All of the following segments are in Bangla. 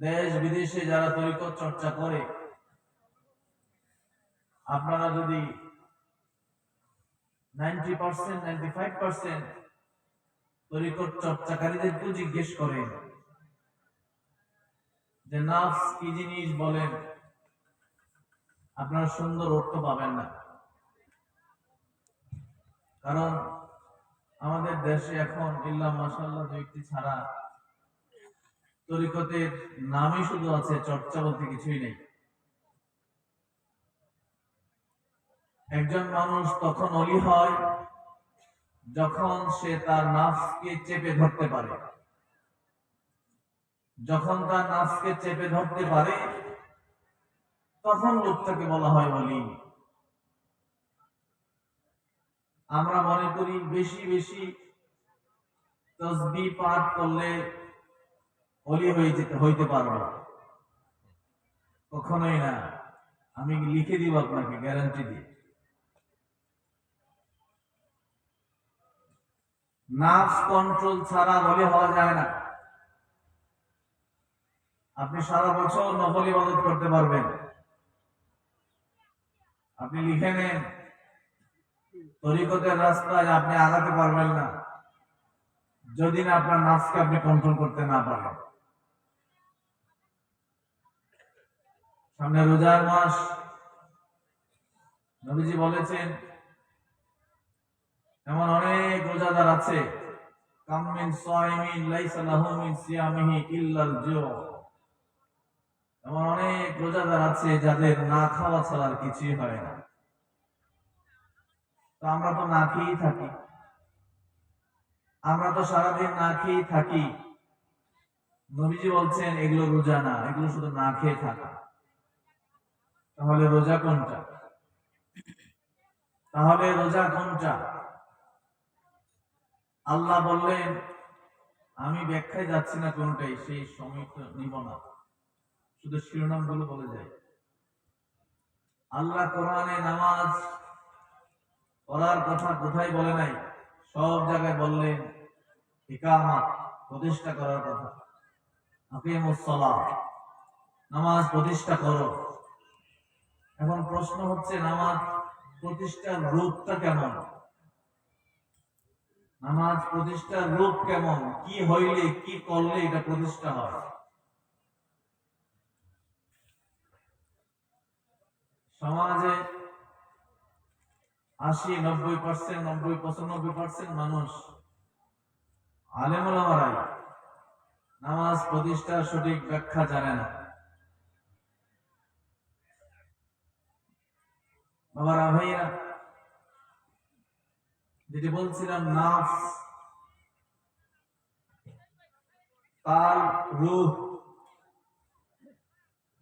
দেশ বিদেশে যারা তরিকত চর্চা করে, আপনারা যদি ninety percent, ninety five percent জিজ্ঞেস করেন যে কি জিনিস বলেন? আপনারা সুন্দর অর্থ পাবেন না। কারণ আমাদের দেশে এখন ইল্লা মাসাল্লাহ দুইটি ছাড়া তরিকতের নামই শুধু আছে, চর্চা বলতে কিছুই নেই। একজন মানুষ তখন অলি হয়, যখন সে তার নাফকে চেপে ধরতে পারে। যখন তার নাফকে চেপে ধরতে পারে, তখন লোকটাকে বলা হয় অলি। আমরা মনে করি বেশি বেশি তসবি পাঠ করলে অলি হয়ে হইতে পারব কখনোই না। আমি লিখে দিব আপনাকে গ্যারান্টি দিয়ে। নার্ভ কন্ট্রোল ছাড়া বলে হওয়া যায় না। আপনি সারা বছর নকল ইবাদত করতে পারবেন। আপনি লিখে নেন। তরিকতের রাস্তায় আপনি আগাতে পারবেন না। যদি না আপনার নাচকে আপনি কন্ট্রোল করতে না পারেন। সামনে রোজার মাস। নবীজি বলেছেন, এমন অনেক রোজাদার আছে। মিন এমন অনেক রোজাদার আছে যাদের না খাওয়া কিছুই হয় না। তো আমরা তো না খেয়েই থাকি। আমরা তো সারাদিন না খেয়েই থাকি। নবীজি বলছেন, এগুলো রোজা না, এগুলো শুধু না খেয়ে থাকা। তাহলে রোজা কোনটা? তাহলে রোজা কোনটা? আল্লাহ বললেন, আমি ব্যাখ্যায় যাচ্ছি না কোনটাই, সেই সময় নিব না। শুধু শিরোনামগুলো বলে যায় আল্লাহ কোরআনে নামাজ পড়ার কথা কোথায় বলে নাই? সব জায়গায় বললেন, ইকামাত, প্রতিষ্ঠা করার কথা। আকিমুসসালাহ নামাজ প্রতিষ্ঠা করো। এখন প্রশ্ন হচ্ছে, নামাজ প্রতিষ্ঠার রূপটা কেমন? নামাজ প্রতিষ্ঠার রূপ কেমন? কি হইলে, কি করলে এটা প্রতিষ্ঠা হয়? সমাজে আশি, নব্বই পার্সেন্ট, নব্বই, পঁচানব্বই পার্সেন্ট মানুষ আলেমুলামারাই নামাজ প্রতিষ্ঠার সঠিক ব্যাখ্যা জানে না। বাবারা ভাইয়া যেটি বলছিলাম নাফ কাল রূহ।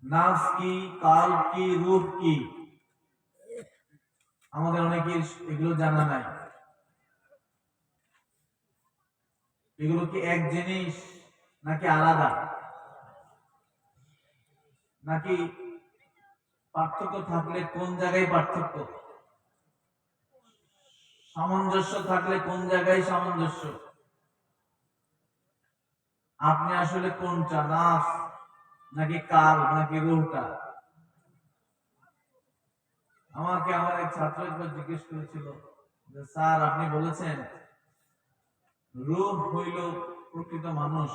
নাফ কি, কাল কি, রূহ কি? আমাদের অনেকের এগুলো জানা নাই। এগুলো কি এক জিনিস নাকি আলাদা? নাকি পার্থক্য থাকলে কোন জায়গায় পার্থক্য? সামঞ্জস্য থাকলে কোন জায়গায় সামঞ্জস্য? আপনি আসলে কোনটা নাফ নাকি কাল নাকি রুহটা আমাকে আমার এক ছাত্র একবার জিজ্ঞেস করেছিল যে, স্যার, আপনি বলেছেন রূপ হইল প্রকৃত মানুষ,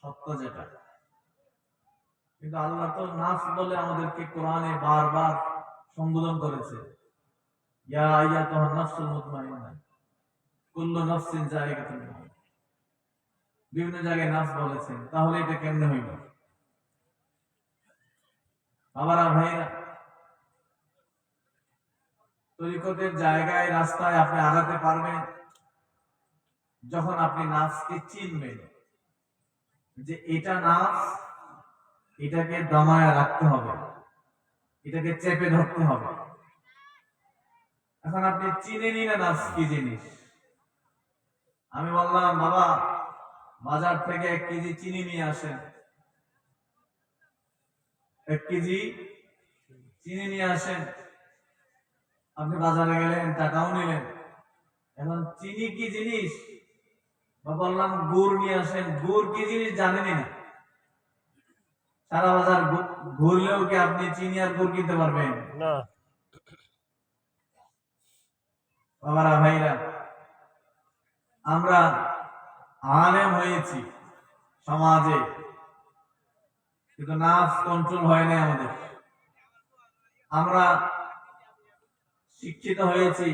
সত্য যেটা। কিন্তু আল্লাহ তো নাফ বলে আমাদেরকে কোরআনে বারবার সম্বোধন করেছে। জায়গায়, রাস্তায় আপনি আগাতে পারবেন যখন আপনি নাফসকে চিনবেন যে এটা নাফস এটাকে দমায় রাখতে হবে। এটাকে চেপে ধরতে হবে। এখন আপনি চিনে নিন নাফস কি জিনিস? আমি বললাম, বাবা, বাজার থেকে এক কেজি চিনি নিয়ে আসেন। এক কেজি চিনি নিয়ে আসেন। আপনি বাজারে গেলেন, টাকাও নিলেন। এখন চিনি কি জিনিস? বা বললাম, গুড় নিয়ে আসেন। গুড় কি জিনিস জানেনই না। সারা বাজার ঘুরলেও কি আপনি চিনি আর গুড় কিনতে পারবেন? না। বাবারা ভাইরা আমরা আলেম হয়েছি সমাজে কিন্তু নাচ কন্ট্রোল হয় না আমাদের। আমরা শিক্ষিত হয়েছি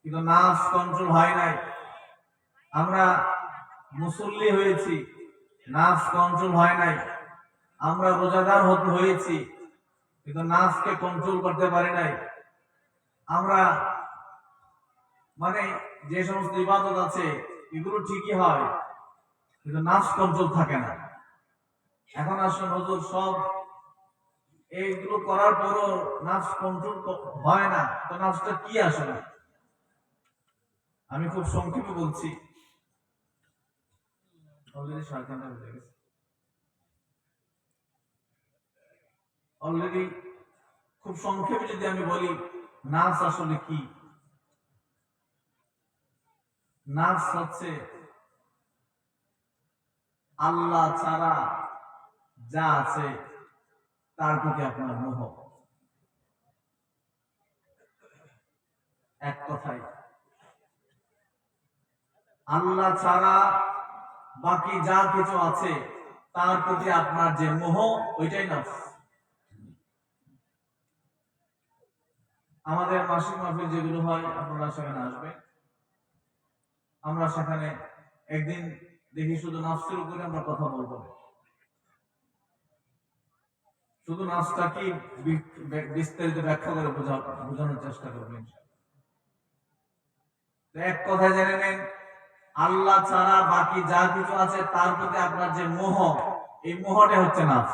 কিন্তু নাচ কন্ট্রোল হয় নাই। আমরা মুসল্লি হয়েছি নাচ কন্ট্রোল হয় নাই। আমরা রোজাদার হয়েছি, কিন্তু নাচকে কন্ট্রোল করতে পারি নাই। আমরা মানে যে সমস্ত ইবাদত আছে, এগুলো ঠিকই হয়, কিন্তু নাচ কন্ট্রোল থাকে না। এখন আসলে নজর সব এইগুলো করার পরও নাচ কন্ট্রোল হয় না, তো নাচটা কি আসলে? আমি খুব সংক্ষেপে বলছি। অলরেডি সাড়ে গেছে। অলরেডি খুব সংক্ষেপে যদি আমি বলি নাচ আসলে কি? নাচ হচ্ছে আল্লাহ ছাড়া যা আছে তার প্রতি আপনার মোহ এক কথাই আল্লাহ ছাড়া বাকি যা কিছু আছে তার প্রতি আপনার যে মোহ, ওইটাই নাচ আমাদের মাসিক মাহফিল যেগুলো হয়, আপনারা সেখানে আসবেন। আমরা সেখানে একদিন দেখি শুধু নাচের উপরে আমরা কথা বলব শুধু নাচটা কি বিস্তারিত ব্যাখ্যা করে বোঝানোর চেষ্টা করবেন এক কথা জেনে নেন, আল্লাহ ছাড়া বাকি যা কিছু আছে, তার প্রতি আপনার যে মোহ, এই মোহটা হচ্ছে নাচ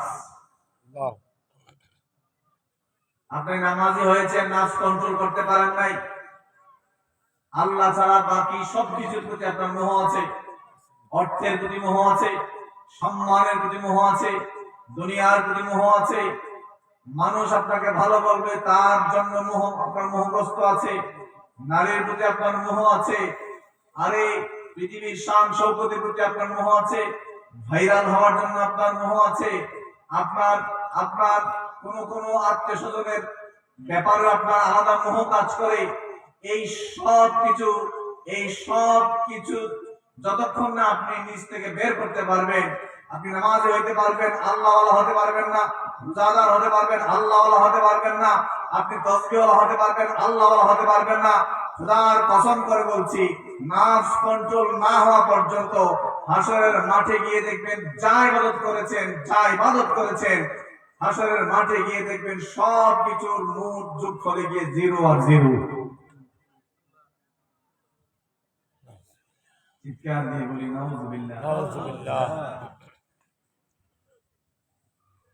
আপনি নামাজি হয়েছে নাচ কন্ট্রোল করতে পারেন নাই। আল্লাহ ছাড়া বাকি সবকিছুর প্রতি আপনার মোহ আছে। অর্থের প্রতি মোহ আছে, সম্মানের প্রতি মোহ আছে, দুনিয়ার প্রতি মোহ আছে। মানুষ আপনাকে ভালো বলবে, তার জন্য মোহ, আপনার মোহগ্রস্ত আছে। নারীর প্রতি আপনার মোহ আছে। আরে, পৃথিবীর শান সৌকতের প্রতি আপনার মোহ আছে। ভাইরাল হওয়ার জন্য আপনার মোহ আছে। আপনার আপনার কোন কোন আত্মীয় স্বজনের ব্যাপারে আপনার আলাদা মোহ কাজ করে। এই সব কিছু, এই সব কিছু যতক্ষণ না আপনি নিজ থেকে বের করতে পারবেন, আপনি নামাজে হইতে পারবেন আল্লাহ হতে পারবেন না, রোজাদার হতে পারবেন আল্লাহ হতে পারবেন না, আপনি তসবিওয়ালা হতে পারবেন আল্লাহ হতে পারবেন না। খুদার কসম করে বলছি নার্স কন্ট্রোল না হওয়া পর্যন্ত হাসরের মাঠে গিয়ে দেখবেন যা ইবাদত করেছেন, যা ইবাদত করেছেন হাসরের মাঠে গিয়ে দেখবেন সব কিছুর মোট যুগ ফলে গিয়ে জিরো আর জিরো। চিৎকার দিয়ে বলি নাউজুবিল্লাহ।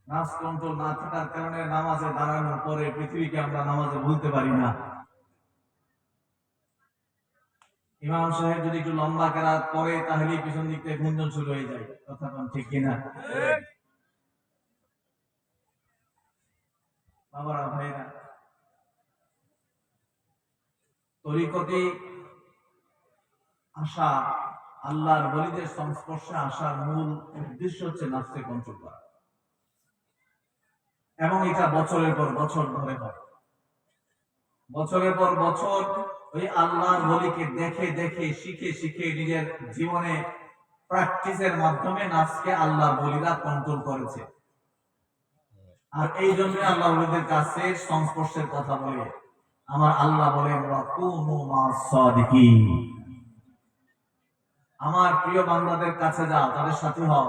নাচ কন্ট্রোল না থাকার কারণে নামাজে দাঁড়ানোর পরে পৃথিবীকে আমরা নামাজে ভুলতে পারি না। ইমাম সাহেব যদি একটু লম্বা কেরাত পরে তাহলে পিছন দিক থেকে গুঞ্জন শুরু হয়ে যায়। কথা ঠিক কিনা? বাবারা ভাইরা তরিকতে আসা আল্লাহর বলিদের সংস্পর্শে আসার মূল উদ্দেশ্য হচ্ছে নাচকে কন্ট্রোল করা। এবং এটা বছরের পর বছর ধরে হয়। বছরের পর বছর ওই আল্লাহর বলিকে দেখে দেখে, শিখে শিখে নিজের জীবনে প্র্যাকটিসের মাধ্যমে নাচকে আল্লাহর বলিরা কন্ট্রোল করেছে। আর এই জন্য আল্লাহ বলিদের কাছে সংস্পর্শের কথা বলে, আমার আল্লাহ সাদিকিন। আমার প্রিয় বান্দাদের কাছে যাও, তাদের সাথী হও।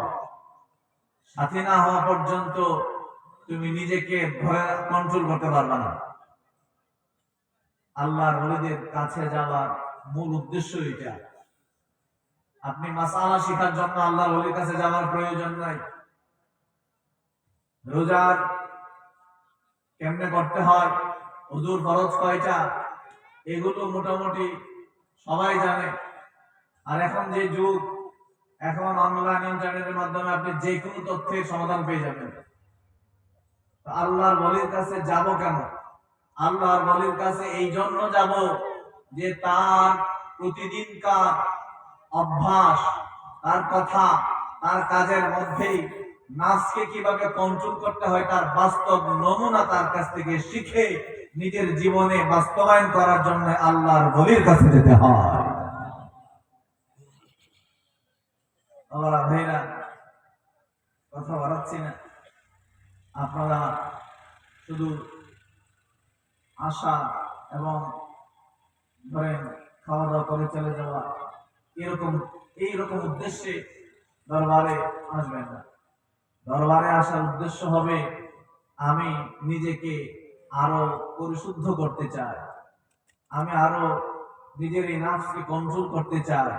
সাথী না হওয়া পর্যন্ত তুমি নিজেকে ধরে কন্ট্রোল করতে পারবে না। আল্লাহর ওলিদের কাছে যাওয়ার মূল উদ্দেশ্য এটা আপনি মাসালা শিখার জন্য আল্লাহর ওলির কাছে যাওয়ার প্রয়োজন নাই। রোজার কেমনে করতে হয়? হুজুর ফরজ কয়টা? এগুলো মোটামুটি সবাই জানে। আর এখন যে যুগ, এখন অনলাইন ইন্টারনেটের মাধ্যমে আপনি যে কোনো তথ্যের সমাধান পেয়ে যাবেন। আল্লাহর বলির কাছে যাব কেন? আল্লাহর বলির কাছে এই জন্য যাব যে তার প্রতিদিনকার অভ্যাস, তার কথা, তার কাজের মধ্যেই নাচকে কীভাবে কন্ট্রোল করতে হয় তার বাস্তব নমুনা তার কাছ থেকে শিখে নিজের জীবনে বাস্তবায়ন করার জন্য আল্লাহর বলির কাছে যেতে হয়। আমরা ভাইরা, কথা বাড়াচ্ছি না। আপনারা শুধু আশা এবং ধরেন খাওয়া দাওয়া করে চলে যাওয়া, এরকম, এইরকম উদ্দেশ্যে দরবারে আসবেন না। দরবারে আসার উদ্দেশ্য হবে আমি নিজেকে আরও পরিশুদ্ধ করতে চাই। আমি আরও নিজের এই নাফসকে কন্ট্রোল করতে চাই।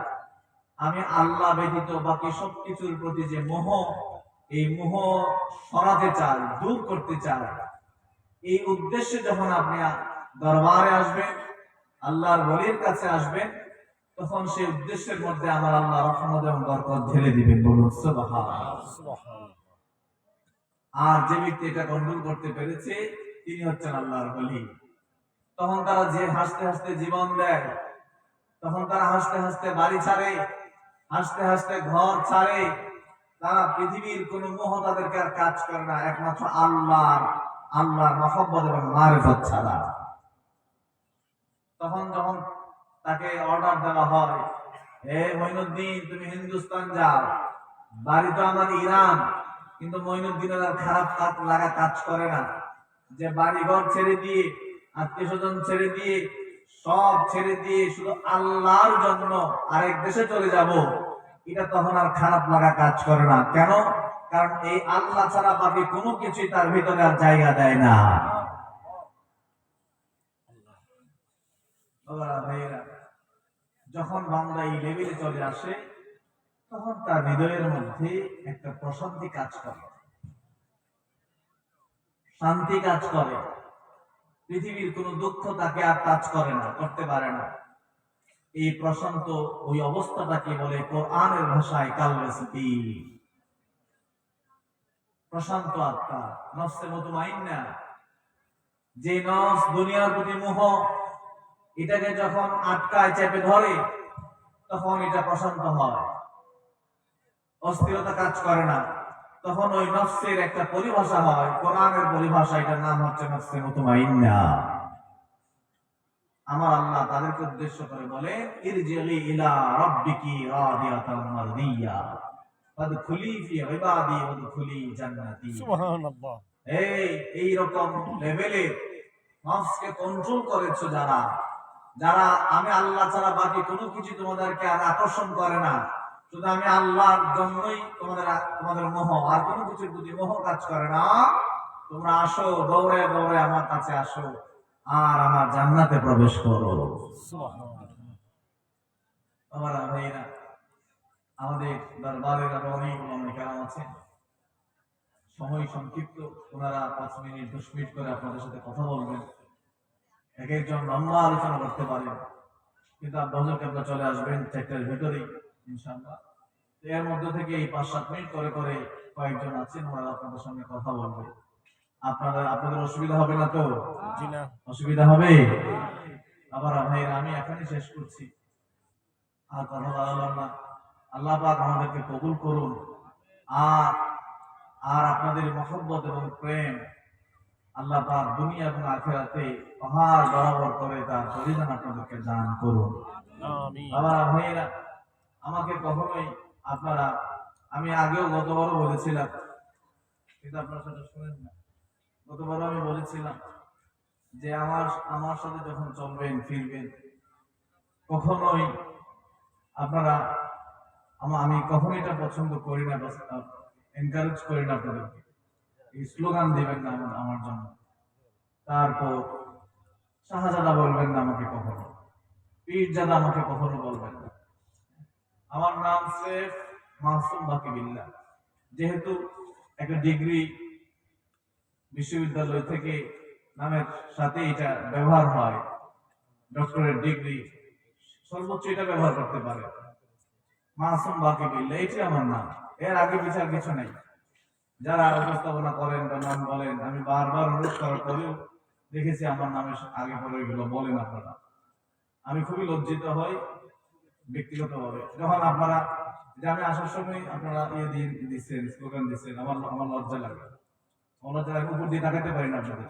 আমি আল্লাহ ব্যতীত বাকি সবকিছুর প্রতি যে মোহ, এই মোহ সরাতে চাই, দূর করতে চাই। এই উদ্দেশ্যে যখন আপনি দরবারে আসবেন, আল্লাহর বলির কাছে আসবেন, তখন সেই উদ্দেশ্যের মধ্যে আমার আল্লাহ রহমত এবং বরকত ঢেলে দিবেন বলুন আর যে ব্যক্তি এটা কন্ট্রোল করতে পেরেছে, তিনি হচ্ছেন আল্লাহর বলি তখন তারা যে হাসতে হাসতে জীবন দেয়, তখন তারা হাসতে হাসতে বাড়ি ছাড়ে, হাসতে হাসতে ঘর ছাড়ে। তারা পৃথিবীর কোন মোহ তাদেরকে আর কাজ করে না, একমাত্র আল্লাহর আল্লাহর মহব্বত এবং মারেফত ছাড়া। তখন যখন তাকে অর্ডার দেওয়া হয় হে মঈনুদ্দিন, তুমি হিন্দুস্তান যাও, বাড়ি তো আমার ইরান কিন্তু মঈনুদ্দিনের আর খারাপ কাজ লাগা কাজ করে না। যে বাড়িঘর ছেড়ে দিয়ে আত্মীয় স্বজন ছেড়ে দিয়ে, সব ছেড়ে দিয়ে শুধু আল্লাহর জন্য আরেক দেশে চলে যাব, এটা তখন আর খারাপ লাগা কাজ করে না। কেন? কারণ এই আল্লাহ ছাড়া বাকি কোনো কিছুই তার ভিতরে আর জায়গা দেয় না। যখন বান্দা এই লেভেলে চলে আসে তখন তার হৃদয়ের মধ্যে একটা প্রশান্তি কাজ করে। শান্তি কাজ করে। পৃথিবীর কোন দুঃখ তাকে আর কাজ করে না, করতে পারে না। এই প্রশান্ত ওই অবস্থাটাকে বলে কোরআনের ভাষায় কালবেসি প্রশান্ত আত্মা নফসে মুতমাইন্না যে নফস দুনিয়ার প্রতি মোহ, এটাকে যখন আটকায়, চেপে ধরে, তখন এটা প্রশান্ত হয়। অস্থিরতা কাজ করে না। তখন ওই নফসের একটা পরিভাষা হয়। কোরআনের পরিভাষা এটার নাম হচ্ছে নফসে মুতমাইন্না। আমার আল্লাহ তাদেরকে উদ্দেশ্য করে বলে ইরজিলি ইলা রাব্বিকি রাদিয়াতাম মারদিয়া। ফাদখুলি ফি ইবাদি ওয়াদখুলি জান্নাতি। সুবহানাল্লাহ। এই এই রকম লেভেলে নফসকে কন্ট্রোল করেছ যারা। যারা আমি আল্লাহ ছাড়া বাকি কোনো কিছু তোমাদেরকে আর আকর্ষণ করে না। শুধু আমি আল্লাহর জন্যই তোমাদের তোমাদের মোহ, আর কোনো কিছুর প্রতি মোহ কাজ করে না, তোমরা আসো, দৌড়ে দৌড়ে আমার কাছে আসো, আর আমার জান্নাতে প্রবেশ করো। আমার ভাইরা আমাদের দরবারের আরও অনেক অনেক কারণ আছেন সময় সংক্ষিপ্ত, ওনারা পাঁচ মিনিট, দশ মিনিট করে আপনাদের সাথে কথা বলবেন। এক একজন লম্বা আলোচনা করতে পারেন। কিন্তু বজরকে চলে আসবেন চারটার ভেতরেই। ইনশাআল্লাহ। এর মধ্যে থেকে এই পাঁচ সাত মিনিট করে করে কয়েকজন আছেন ওনারা আপনাদের সঙ্গে কথা বলবে। আপনারা আপনাদের অসুবিধা হবে না তো? অসুবিধা হবে? আবার ভাইরা আমি এখনই শেষ করছি। আর কথা বাড়ালাম না। আল্লাহ পাক আমাদেরকে কবুল করুন। আর আর আপনাদের মহব্বত এবং প্রেম আল্লাহ পাক দুনিয়া এবং আখেরাতে পাহাড় বরাবর করে তার পরিধান আপনাদেরকে দান করুন। আমার ভাইয়েরা আমাকে কখনোই আপনারা, আমি আগেও গতবারও বলেছিলাম, কিন্তু আপনারা সেটা শুনেন না। গতবারও আমি বলেছিলাম যে আমার আমার সাথে যখন চলবেন, ফিরবেন, কখনোই আপনারা আমা- আমি কখনোই এটা পছন্দ করি না এনকারেজ করি না আপনাদেরকে। এই স্লোগান দিবেন না আমার আমার জন্য। তারপর শাহজাদা বলবেন না আমাকে কখনো। পীরজাদা আমাকে কখনো বলবেন না। আমার নাম সেফ মাসুম বাকি বিল্লাহ যেহেতু একটা ডিগ্রি বিশ্ববিদ্যালয় থেকে নামের সাথে এটা ব্যবহার হয়, ডক্টরের ডিগ্রি সর্বোচ্চ এটা ব্যবহার করতে পারে। মাসুম বাকি বিল্লাহ এটি আমার নাম। এর আগে বিচার কিছু নেই। যারা উপস্থাপনা করেন বা নাম বলেন, আমি বারবার অনুরোধ করার পরেও দেখেছি আমার নামের আগে পরে এগুলো বলেন আপনারা। আমি খুবই লজ্জিত হই ব্যক্তিগতভাবে যখন আপনারা যে আমি আসার সময় আপনারা ইয়ে দিয়ে দিচ্ছেন স্লোগান দিচ্ছেন, আমার আমার লজ্জা লাগে। আমার লজ্জা লাগে, উপর দিয়ে তাকাতে পারি না আপনাদের।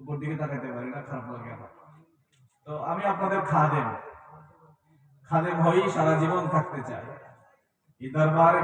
উপর দিকে তাকাতে পারি না, খারাপ লাগে আমার। তো আমি আপনাদের খাদেম। খাদেম হয়েই সারা জীবন থাকতে চাই। এই দরবারে